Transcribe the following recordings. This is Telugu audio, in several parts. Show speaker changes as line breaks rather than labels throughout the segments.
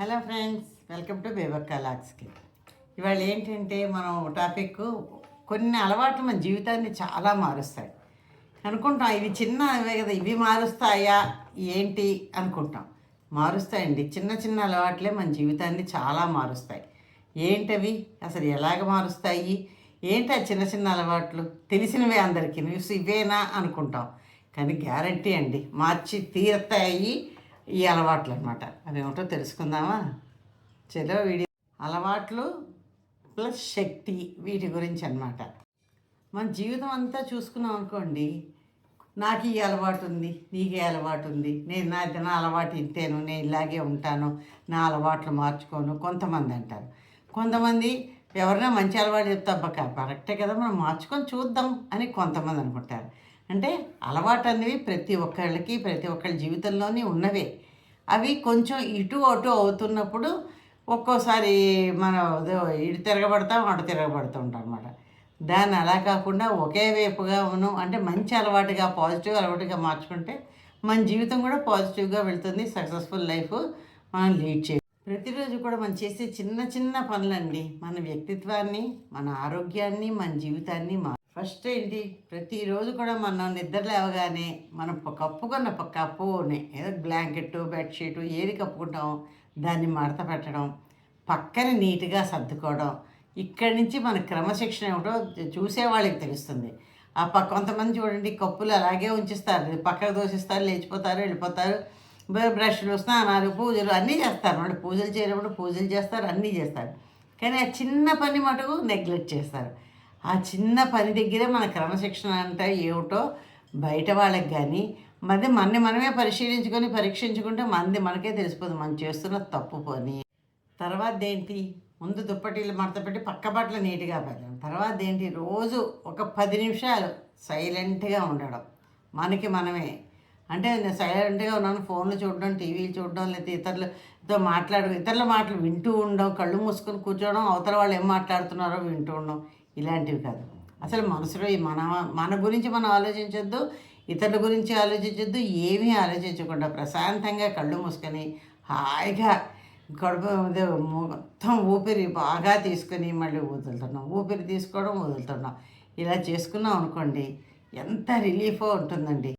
Hello friends welcome to Bebakka లాక్స్కి ఇవాళ ఏంటంటే మనం టాపిక్ కొన్ని అలవాట్లు మన జీవితాన్ని చాలా మారుస్తాయి. అనుకుంటాం ఇవి చిన్న ఇవే కదా ఇవి మారుస్తాయా ఏంటి? అనుకుంటాం. మారుస్తాయండి. చిన్న చిన్న అలవాట్లే మన జీవితాన్ని చాలా మారుస్తాయి. ఏంటవి? అసలు ఎలాగ మారుస్తాయి? ఏంటి ఆ చిన్న చిన్న అలవాట్లు? తెలిసినవే అందరికీ న్యూస్ ఇవేనా అనుకుంటాం. కానీ గ్యారంటీ అండి మార్చి తీరతాయి. ఈ అలవాట్లు అనమాట అవేమిటో తెలుసుకుందామా? చలో వీడియో అలవాట్లు ప్లస్ శక్తి వీటి గురించి అన్నమాట మన జీవితం అంతా చూసుకున్నాం అనుకోండి నాకు ఈ అలవాటు ఉంది నీకే అలవాటు ఉంది నేను నా నా అలవాటు ఇంతేను నేను ఇలాగే ఉంటాను నా అలవాట్లు మార్చుకోను కొంతమంది అంటారు. కొంతమంది ఎవరైనా మంచి అలవాటు చెప్తా అబ్బా కరెక్టే కదా మనం మార్చుకొని చూద్దాం అని కొంతమంది అనుకుంటారు. అంటే అలవాటు అనేవి ప్రతి ఒక్కళ్ళకి ప్రతి ఒక్కళ్ళ జీవితంలోనే ఉన్నవే. అవి కొంచెం ఇటు అటు అవుతున్నప్పుడు ఒక్కోసారి మనం ఇటు తిరగబడతాం అటు తిరగబడుతూ ఉంటాం అనమాట దాన్ని అలా కాకుండా ఒకే వైపుగా మనం అంటే మంచి అలవాటుగా పాజిటివ్ అలవాటుగా మార్చుకుంటే మన జీవితం కూడా పాజిటివ్గా వెళ్తుంది సక్సెస్ఫుల్ లైఫ్ మనం లీడ్ చేయాలి ప్రతిరోజు కూడా మనం చేసే చిన్న చిన్న పనులండి. మన వ్యక్తిత్వాన్ని మన ఆరోగ్యాన్ని మన జీవితాన్ని మా ఫస్ట్ ఏంటి? ప్రతిరోజు కూడా మనం నిద్ర లేవగానే మనం కప్పుకున్న ప- కప్పుని ఏదో బ్లాంకెట్ బెడ్షీట్ ఏది కప్పుకుంటాం దాన్ని మడత పెట్టడం పక్కన నీట్గా సర్దుకోవడం. ఇక్కడి నుంచి మన క్రమశిక్షణ ఏమిటో చూసే వాళ్ళకి తెలుస్తుంది. ఆ పక్క కొంతమంది చూడండి కప్పులు అలాగే ఉంచిస్తారు. పక్కకు దోసిస్తారు లేచిపోతారు వెళ్ళిపోతారు. బ్రష్లు స్నానాలు పూజలు అన్నీ చేస్తారు. వాళ్ళు పూజలు చేయనప్పుడు పూజలు చేస్తారు అన్నీ చేస్తారు. కానీ ఆ చిన్న పని మటుకు నెగ్లెక్ట్ చేస్తారు. ఆ చిన్న పని దగ్గరే మన క్రమశిక్షణ అంటే ఏమిటో బయట వాళ్ళకి కానీ మరి మనని మనమే పరిశీలించుకొని పరీక్షించుకుంటే మనది మనకే తెలిసిపోదు. మనం చేస్తున్న తప్పు పని. తర్వాత ఏంటి? ముందు దుప్పటీలు మడత పెట్టి పక్క బట్టలు నీట్గా పెట్టడం. తర్వాత ఏంటి? రోజు ఒక పది నిమిషాలు సైలెంట్గా ఉండడం. మనకి మనమే. అంటే నేను సైలెంట్గా ఉన్నాను ఫోన్లు చూడడం టీవీలు చూడడం లేకపోతే ఇతరులతో మాట్లాడడం ఇతరుల మాటలు వింటూ ఉండడం కళ్ళు మూసుకొని కూర్చోవడం అవతల వాళ్ళు ఏం మాట్లాడుతున్నారో వింటూ ఉండడం. ఇలాంటివి కాదు. అసలు మనసులో మన మన గురించి మనం ఆలోచించొద్దు ఇతరుల గురించి ఆలోచించొద్దు ఏమీ ఆలోచించకుండా ప్రశాంతంగా కళ్ళు మూసుకొని హాయిగా కడుపు మొత్తం ఊపిరి బాగా తీసుకొని మళ్ళీ వదులుతున్నాం. ఊపిరి తీసుకోవడం వదులుతున్నాం. ఇలా చేసుకున్నాం అనుకోండి ఎంత రిలీఫ్ ఉంటుందండి.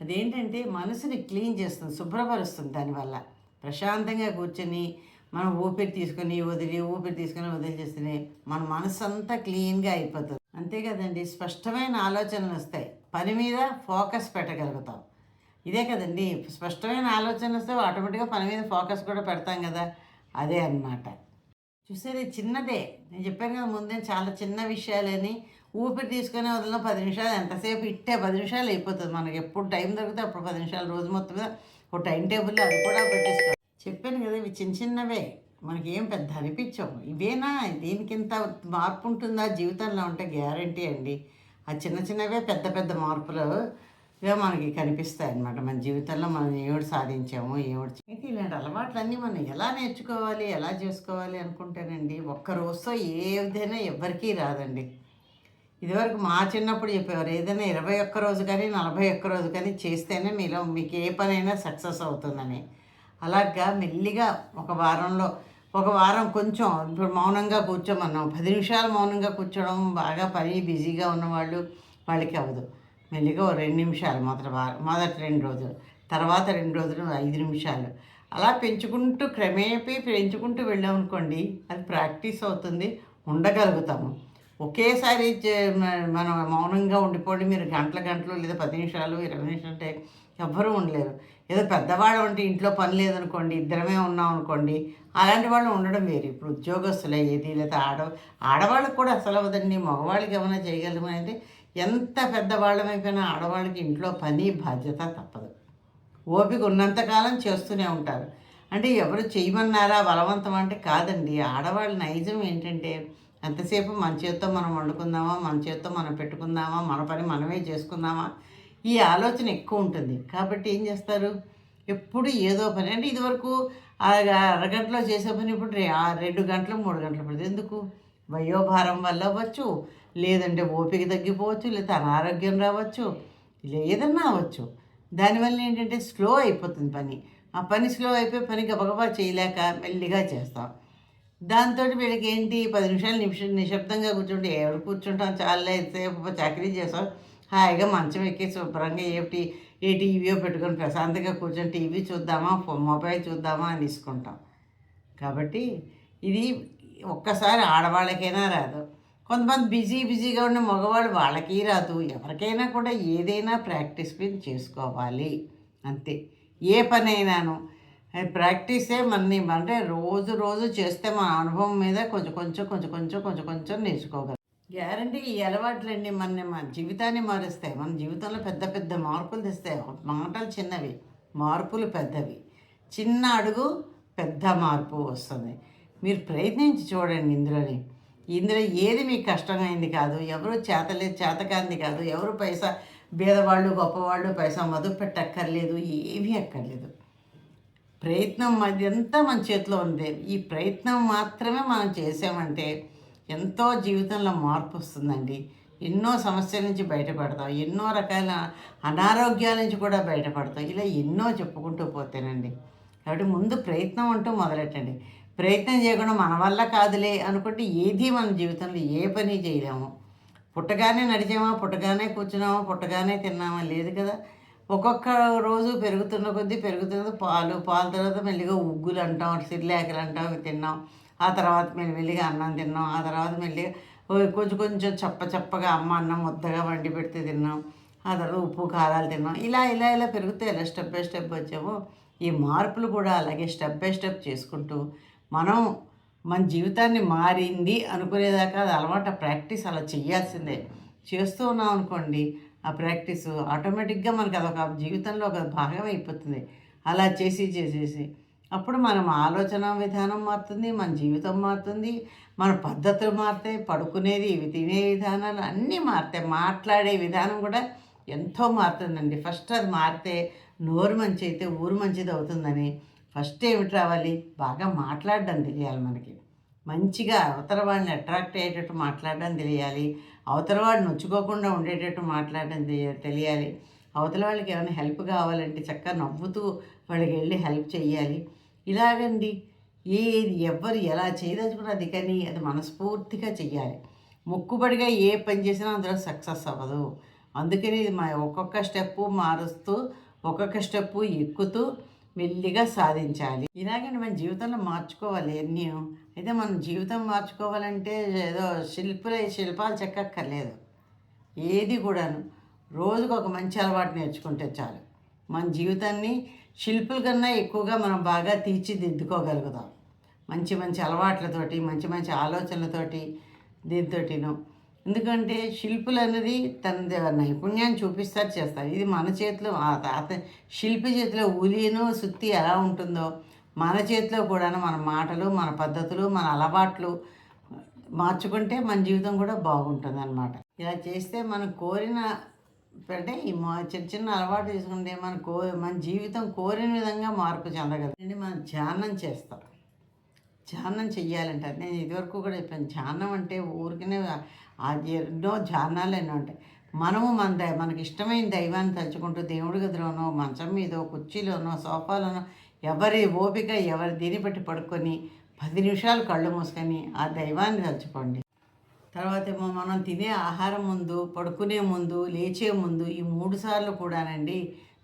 అదేంటంటే మనసుని క్లీన్ చేస్తుంది శుభ్రపరుస్తుంది దానివల్ల. ప్రశాంతంగా కూర్చొని మనం ఊపిరి తీసుకొని వదిలి ఊపిరి తీసుకొని వదిలి చేస్తేనే మన మనసు అంతా క్లీన్గా అయిపోతుంది. అంతే కదండి స్పష్టమైన ఆలోచనలు వస్తాయి. పని మీద ఫోకస్ పెట్టగలుగుతాం. ఇదే కదండి స్పష్టమైన ఆలోచనలు వస్తే ఆటోమేటిక్గా పని మీద ఫోకస్ కూడా పెడతాం కదా అదే అన్నమాట. చూసేది చిన్నదే. నేను చెప్పాను కదా ముందే చాలా చిన్న విషయాలని ఊపిరి తీసుకునే వదిలిన పది నిమిషాలు ఎంతసేపు ఇట్టే పది నిమిషాలు అయిపోతుంది. మనకి ఎప్పుడు టైం దొరికితే అప్పుడు పది నిమిషాలు రోజు మొత్తం మీద ఒక టైం టేబుల్ అది కూడా పెట్టేసుకో చెప్పాను కదా ఇవి చిన్న చిన్నవే. మనకి ఏం పెద్ద అనిపించవు. ఇవేనా? దీనికి ఇంత మార్పు ఉంటుందా జీవితంలో ఉంటే గ్యారంటీ అండి. ఆ చిన్న చిన్నవే పెద్ద పెద్ద మార్పులు ఇవే మనకి కనిపిస్తాయి అన్నమాట మన జీవితంలో మనం ఏమిటి సాధించాము ఏమిటి అయితే ఇలాంటి అలవాట్లన్నీ మనం ఎలా నేర్చుకోవాలి ఎలా చేసుకోవాలి అనుకుంటేనండి? ఒక్క రోజుతో ఏ విధైనా ఎవ్వరికీ రాదండి. ఇదివరకు మా చిన్నప్పుడు చెప్పేవారు ఏదైనా ఇరవై ఒక్క రోజు కానీ నలభై ఒక్క రోజు కానీ చేస్తేనే మీలో మీకు ఏ పనైనా సక్సెస్ అవుతుందని. అలాగా మెల్లిగా ఒక వారంలో ఒక వారం కొంచెం ఇప్పుడు మౌనంగా కూర్చోమన్నాం. పది నిమిషాలు మౌనంగా కూర్చోవడం బాగా పని బిజీగా ఉన్నవాళ్ళు వాళ్ళకి అవ్వదు. మెల్లిగా ఓ రెండు నిమిషాలు మొదటి వారం మొదటి రెండు రోజులు తర్వాత రెండు రోజులు ఐదు నిమిషాలు. అలా పెంచుకుంటూ క్రమేపీ పెంచుకుంటూ వెళ్ళామనుకోండి అది ప్రాక్టీస్ అవుతుంది ఉండగలుగుతాము. ఒకేసారి చే- మనం మౌనంగా ఉండిపోండి మీరు గంటల గంటలు లేదా పది నిమిషాలు ఇరవై నిమిషాలు అంటే ఎవ్వరూ ఉండలేరు. ఏదో పెద్దవాడు ఉంటే ఇంట్లో పని లేదనుకోండి ఇద్దరమే ఉన్నాం అనుకోండి అలాంటి వాళ్ళు ఉండడం వేరు. ఇప్పుడు ఉద్యోగస్తులు అయ్యేది లేదా ఆడ ఆడవాళ్ళకి కూడా అసలు అవ్వదండి. మగవాళ్ళకి ఏమైనా చేయగలమని అంటే ఎంత పెద్దవాళ్ళమైపోయినా ఆడవాళ్ళకి ఇంట్లో పని బాధ్యత తప్పదు. ఓపిక ఉన్నంతకాలం చేస్తూనే ఉంటారు. అంటే ఎవరు చేయమన్నారా బలవంతం అంటే కాదండి. ఆడవాళ్ళ నైజం ఏంటంటే ఎంతసేపు మన చేత్తో మనం వండుకుందామా మన చేత్తో మనం పెట్టుకుందామా మన పని మనమే చేసుకుందామా ఈ ఆలోచన ఎక్కువ ఉంటుంది. కాబట్టి ఏం చేస్తారు? ఎప్పుడు ఏదో పని అంటే ఇదివరకు అరగంటలో చేసే పని ఇప్పుడు ఆ రెండు గంటలు మూడు గంటలు పడుతుంది. ఎందుకు? వయోభారం వల్ల అవ్వచ్చు లేదంటే ఓపిక తగ్గిపోవచ్చు లేదా అనారోగ్యం రావచ్చు ఇలా ఏదన్నా అవ్వచ్చు. దానివల్ల ఏంటంటే స్లో అయిపోతుంది పని. ఆ పని స్లో అయిపోయి పని గబగబా చేయలేక మెల్లిగా చేస్తాం. దాంతో వీళ్ళకి ఏంటి పది నిమిషాలు నిమిషం నిశ్శబ్దంగా కూర్చుంటే ఎవరు కూర్చుంటాం? చాలా సేపు చాకరీ చేస్తాం హాయిగా మంచం ఎక్కి శుభ్రంగా ఏ టీ ఏ టీవీయో పెట్టుకొని ప్రశాంతంగా కూర్చొని టీవీ చూద్దామా ఫో- మొబైల్ చూద్దామా అని తీసుకుంటాం. కాబట్టి ఇది ఒక్కసారి ఆడవాళ్ళకైనా రాదు. కొంతమంది బిజీ బిజీగా ఉన్న మగవాళ్ళు వాళ్ళకి రాదు. ఎవరికైనా కూడా ఏదైనా ప్రాక్టీస్ మీద చేసుకోవాలి. అంతే. ఏ పని అయినాను అది ప్రాక్టీసే మన అంటే రోజు రోజు చేస్తే మన అనుభవం మీద కొంచెం కొంచెం కొంచెం కొంచెం కొంచెం కొంచెం నేర్చుకోగలం. గ్యారంటీ ఈ అలవాట్లన్నీ మన మన జీవితాన్ని మారుస్తాయి. మన జీవితంలో పెద్ద పెద్ద మార్పులు తెస్తాయి. మాటలు చిన్నవి మార్పులు పెద్దవి. చిన్న అడుగు పెద్ద మార్పు వస్తుంది. మీరు ప్రయత్నించి చూడండి ఇందులోని. ఇందులో ఏది మీకు కష్టమైంది కాదు. ఎవరు చేతలేదు చేతకాంది కాదు. ఎవరు పైసా బీదవాళ్ళు గొప్పవాళ్ళు పైసా మదుపు పెట్టక్కర్లేదు. ఏమీ అక్కర్లేదు. ప్రయత్నం అదంతా మన చేతిలో ఉంది. ఈ ప్రయత్నం మాత్రమే మనం చేసామంటే ఎంతో జీవితంలో మార్పు వస్తుందండి. ఎన్నో సమస్యల నుంచి బయటపడతాం. ఎన్నో రకాల అనారోగ్యాల నుంచి కూడా బయటపడతాం. ఇలా ఎన్నో చెప్పుకుంటూ పోతేనండి. కాబట్టి ముందు ప్రయత్నం అంటూ మొదలెట్టండి. ప్రయత్నం చేయకుండా మన వల్ల కాదులే అనుకుంటే ఏది మన జీవితంలో ఏ పని చేయలేము. పుట్టగానే నడిచామా? పుట్టగానే కూర్చున్నామా? పుట్టగానే తిన్నామా? లేదు కదా. ఒక్కొక్క రోజు పెరుగుతున్న కొద్దీ పెరుగుతున్నది. పాలు పాలు తర్వాత మెల్లిగా ఉగ్గులు అంటాం సిరిలేకలు అంటాం తిన్నాం. ఆ తర్వాత మెల్లి మెల్లిగా అన్నం తిన్నాం. ఆ తర్వాత మెల్లిగా కొంచెం కొంచెం చప్ప చప్పగా అమ్మ అన్నం ముద్దగా వండి పెడితే తిన్నాం. ఆ తర్వాత ఉప్పు కారాలు తిన్నాం. ఇలా ఇలా ఇలా పెరుగుతే ఇలా స్టెప్ బై స్టెప్ వచ్చామో. ఈ మార్పులు కూడా అలాగే స్టెప్ బై స్టెప్ చేసుకుంటూ మనం మన జీవితాన్ని మారింది అనుకునేదాకా అది అలవాటు ప్రాక్టీస్ అలా చేయాల్సిందే. చేస్తూ ఉన్నాం అనుకోండి ఆ ప్రాక్టీస్ ఆటోమేటిక్గా మనకి అదొక జీవితంలో ఒక భాగం అయిపోతుంది. అలా చేసి చేసేసి అప్పుడు మనం ఆలోచన విధానం మారుతుంది మన జీవితం మారుతుంది మన పద్ధతులు మారుతాయి పడుకునేది ఇవి తినే విధానాలు అన్నీ మారుతాయి. మాట్లాడే విధానం కూడా ఎంతో మారుతుందండి. ఫస్ట్ అది మారితే నోరు మంచి అయితే ఊరు మంచిది అవుతుందని ఫస్ట్ ఏమిటి రావాలి? బాగా మాట్లాడడం తెలియాలి మనకి. మంచిగా అవతల వాళ్ళని అట్రాక్ట్ అయ్యేటట్టు మాట్లాడడం తెలియాలి. అవతల వాడు నొచ్చుకోకుండా ఉండేటట్టు మాట్లాడడం తెలియాలి. అవతల వాళ్ళకి ఏమైనా హెల్ప్ కావాలంటే చక్కగా నవ్వుతూ వాళ్ళకి వెళ్ళి హెల్ప్ చేయాలి ఇలాగండి. ఏది ఎవ్వరు ఎలా చేయదలుచుకున్నది అది కానీ అది మనస్ఫూర్తిగా చెయ్యాలి. మొక్కుబడిగా ఏ పని చేసినా అందులో సక్సెస్ అవ్వదు. అందుకని ఇది మా ఒక్కొక్క స్టెప్పు మారుస్తూ ఒక్కొక్క స్టెప్పు ఎక్కుతూ మెల్లిగా సాధించాలి. ఇలాగండి మన జీవితంలో మార్చుకోవాలి ఎన్ని. అయితే మనం జీవితం మార్చుకోవాలంటే ఏదో శిల్పులే శిల్పాలు చెక్కక్కర్లేదు. ఏది కూడాను. రోజుకు ఒక మంచి అలవాటు నేర్చుకుంటే చాలు. మన జీవితాన్ని శిల్పుల కన్నా ఎక్కువగా మనం బాగా తీర్చిదిద్దుకోగలుగుతాం. మంచి మంచి అలవాట్లతోటి మంచి మంచి ఆలోచనలతోటి దీంతోటిను. ఎందుకంటే శిల్పులు అనేది తన నైపుణ్యాన్ని చూపిస్తారు చేస్తారు. ఇది మన చేతిలో అత శిల్పి చేతిలో ఉలీను సుత్తి ఎలా ఉంటుందో మన చేతిలో కూడా మన మాటలు మన పద్ధతులు మన అలవాట్లు మార్చుకుంటే మన జీవితం కూడా బాగుంటుంది అనమాట ఇలా చేస్తే మనం కోరిన అంటే ఈ మా చిన్న చిన్న అలవాటు తీసుకుంటే మన కో మన జీవితం కోరిన విధంగా మార్పు చెందగలండి మనం ధ్యానం చేస్తాం. ధ్యానం చెయ్యాలంటారు. నేను ఇదివరకు కూడా చెప్పాను ధ్యానం అంటే ఊరికనే అది ఎన్నో ధ్యానాలు ఎన్నో ఉంటాయి. మనము మన దై మనకి ఇష్టమైన దైవాన్ని తలుచుకుంటూ దేవుడి గదిలోనో మంచం మీదో కుర్చీలోనో సోఫాలోనో ఎవరి ఓపిక ఎవరి దీన్ని బట్టి పడుకొని పది నిమిషాలు కళ్ళు మూసుకొని ఆ దైవాన్ని తలుచుకోండి. తర్వాత ఏమో మనం తినే ఆహారం ముందు పడుకునే ముందు లేచే ముందు ఈ మూడు సార్లు కూడానండి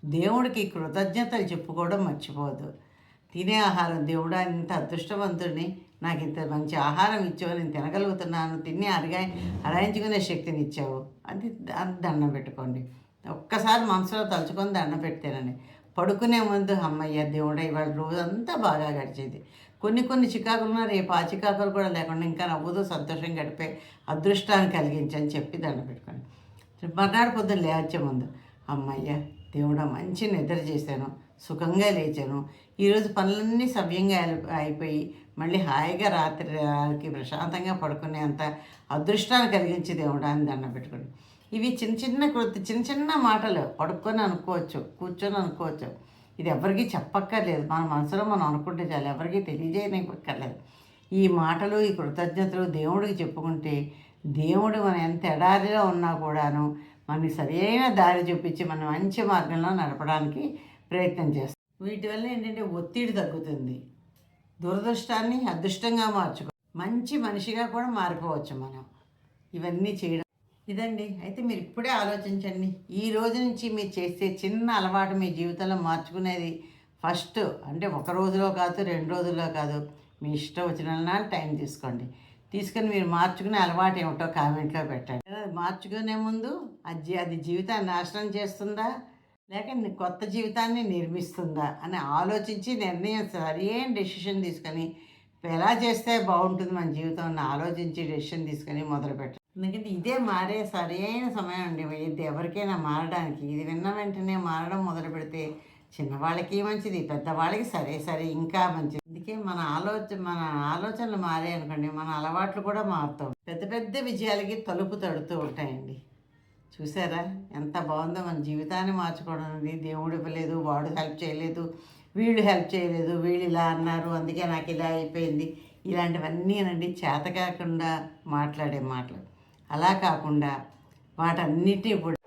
దేవుడికి కృతజ్ఞతలు చెప్పుకోవడం మర్చిపోదు తినే ఆహారం దేవుడా ఇంత అదృష్టవంతుడిని నాకు ఇంత మంచి ఆహారం ఇచ్చావు నేను తినగలుగుతున్నాను తిని అరగా అరాయించుకునే శక్తిని ఇచ్చావు అది అది దండం పెట్టుకోండి. ఒక్కసారి మనసులో తలుచుకొని దండం పెడితేనండి పడుకునే ముందు అమ్మయ్య దేవుడా ఇవాళ రోజంతా బాగా గడిచేది. కొన్ని కొన్ని చికాకులు ఉన్నా రేపు ఆ చికాకులు కూడా లేకుండా ఇంకా నవ్వుతూ సంతోషం గడిపే అదృష్టాన్ని కలిగించని చెప్పి దండ పెట్టుకోండి. మర్నాడు పొద్దున్న లేచే ముందు అమ్మయ్య దేవుడా మంచి నిద్ర చేశాను సుఖంగా లేచాను. ఈరోజు పనులన్నీ సవ్యంగా అయిపోయి మళ్ళీ హాయిగా రాత్రికి ప్రశాంతంగా పడుకునేంత అదృష్టాన్ని కలిగించి దేవుడా అని దండం పెట్టుకోండి. ఇవి చిన్న చిన్న కృతి చిన్న చిన్న మాటలు. పడుకొని అనుకోవచ్చు కూర్చొని అనుకోవచ్చు. ఇది ఎవరికీ చెప్పక్కర్లేదు. మన మనసులో మనం అనుకుంటే చాలు. ఎవరికీ తెలియజేయనివ్వక్కర్లేదు. ఈ మాటలు ఈ కృతజ్ఞతలు దేవుడికి చెప్పుకుంటే దేవుడు మనం ఎంత ఎడారిలో ఉన్నా కూడాను మనకి సరైన దారి చూపించి మనం మంచి మార్గంలో నడపడానికి ప్రయత్నం చేస్తాం వీటి వల్ల ఏంటంటే ఒత్తిడి తగ్గుతుంది. దురదృష్టాన్ని అదృష్టంగా మార్చుకో మంచి మనిషిగా కూడా మారిపోవచ్చు మనం. ఇవన్నీ చేయడం ఇదండి. అయితే మీరు ఇప్పుడే ఆలోచించండి. ఈ రోజు నుంచి మీరు చేసే చిన్న అలవాటు మీ జీవితంలో మార్చుకునేది ఫస్ట్ అంటే ఒక రోజులో కాదు రెండు రోజుల్లో కాదు. మీ ఇష్టం వచ్చిన టైం తీసుకోండి. తీసుకొని మీరు మార్చుకునే అలవాటు ఏమిటో కామెంట్లో పెట్టండి. అది మార్చుకునే ముందు అది అది జీవితాన్ని నాశనం చేస్తుందా? లేక కొత్త జీవితాన్ని నిర్మిస్తుందా? అని ఆలోచించి నిర్ణయం సరైన డెసిషన్ తీసుకొని ఎలా చేస్తే బాగుంటుంది మన జీవితం ఆలోచించి డెసిషన్ తీసుకొని మొదలుపెట్టాలి ఎందుకంటే ఇదే మారే సరైన సమయం అండి ఇది ఎవరికైనా మారడానికి. ఇది విన్న వెంటనే మారడం మొదలు పెడితే చిన్నవాళ్ళకి మంచిది పెద్దవాళ్ళకి సరే సరే ఇంకా మంచిది. అందుకే మన ఆలోచన మన ఆలోచనలు మారే అనుకోండి మన అలవాట్లు కూడా మారుతాం. పెద్ద పెద్ద విజయాలకి తలుపు తడుతూ ఉంటాయండి. చూసారా? ఎంత బాగుందో మన జీవితాన్ని మార్చుకోవడం అనేది. దేవుడు ఇవ్వలేదు వాడు హెల్ప్ చేయలేదు వీళ్ళు హెల్ప్ చేయలేదు వీళ్ళు ఇలా అన్నారు అందుకే నాకు ఇలా అయిపోయింది. ఇలాంటివన్నీ అనండి. చేత కాకుండా మాట్లాడే మాటలు. అలా కాకుండా వాటన్నిటిని కూడా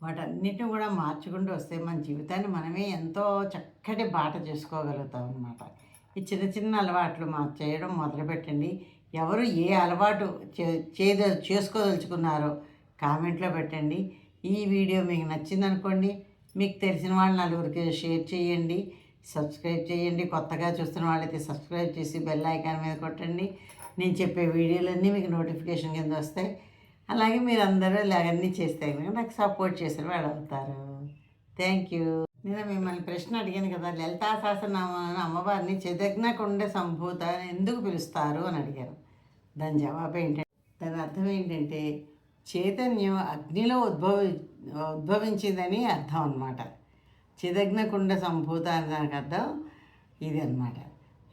వాటన్నిటిని కూడా మార్చుకుంటూ వస్తే మన జీవితాన్ని మనమే ఎంతో చక్కటి బాట చేసుకోగలుగుతాం అనమాట ఈ చిన్న చిన్న అలవాట్లు మా చేయడం మొదలుపెట్టండి. ఎవరు ఏ అలవాటు చే చేద చేసుకోదలుచుకున్నారో కామెంట్లో పెట్టండి. ఈ వీడియో మీకు నచ్చిందనుకోండి మీకు తెలిసిన వాళ్ళు నలుగురికి షేర్ చేయండి సబ్స్క్రైబ్ చేయండి. కొత్తగా చూస్తున్న వాళ్ళైతే సబ్స్క్రైబ్ చేసి బెల్ ఐకాన్ మీద కొట్టండి. నేను చెప్పే వీడియోలన్నీ మీకు నోటిఫికేషన్ కింద వస్తాయి. అలాగే మీరు అందరూ ఇలాగన్నీ చేస్తే నాకు సపోర్ట్ చేసిన వాడు అవుతారు థ్యాంక్ యూ నేను మిమ్మల్ని ప్రశ్న అడిగాను కదా లలితా సహస్రనామాలను అమ్మవారిని చెదగ్నకుండే సంభూత అని ఎందుకు పిలుస్తారు అని అడిగాను దాని జవాబు ఏంటంటే దాని అర్థం ఏంటంటే చైతన్యం అగ్నిలో ఉద్భవి ఉద్భవించిందని అర్థం అనమాట చిదగ్నకుండ సంభూత అని దానికి అర్థం ఇది అనమాట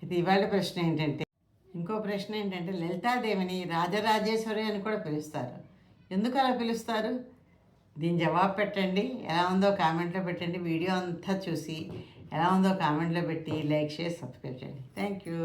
ఇది ఇవాళ ప్రశ్న ఏంటంటే ఇంకో ప్రశ్న ఏంటంటే లలితాదేవిని రాజరాజేశ్వరి అని కూడా పిలుస్తారు. ఎందుకు అలా పిలుస్తారు? దీని జవాబు పెట్టండి. ఎలా ఉందో కామెంట్లో పెట్టండి. వీడియో అంతా చూసి ఎలా ఉందో కామెంట్లో పెట్టి లైక్ చేసి సబ్స్క్రైబ్ చేయండి. Thank you.